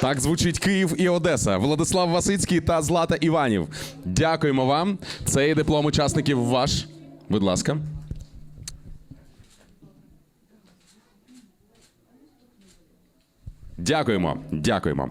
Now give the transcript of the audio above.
Так звучить Київ і Одеса. Владислав Васицький та Злата Іванів. Дякуємо вам. Цей диплом учасників ваш. Будь ласка. Дякуємо. Дякуємо.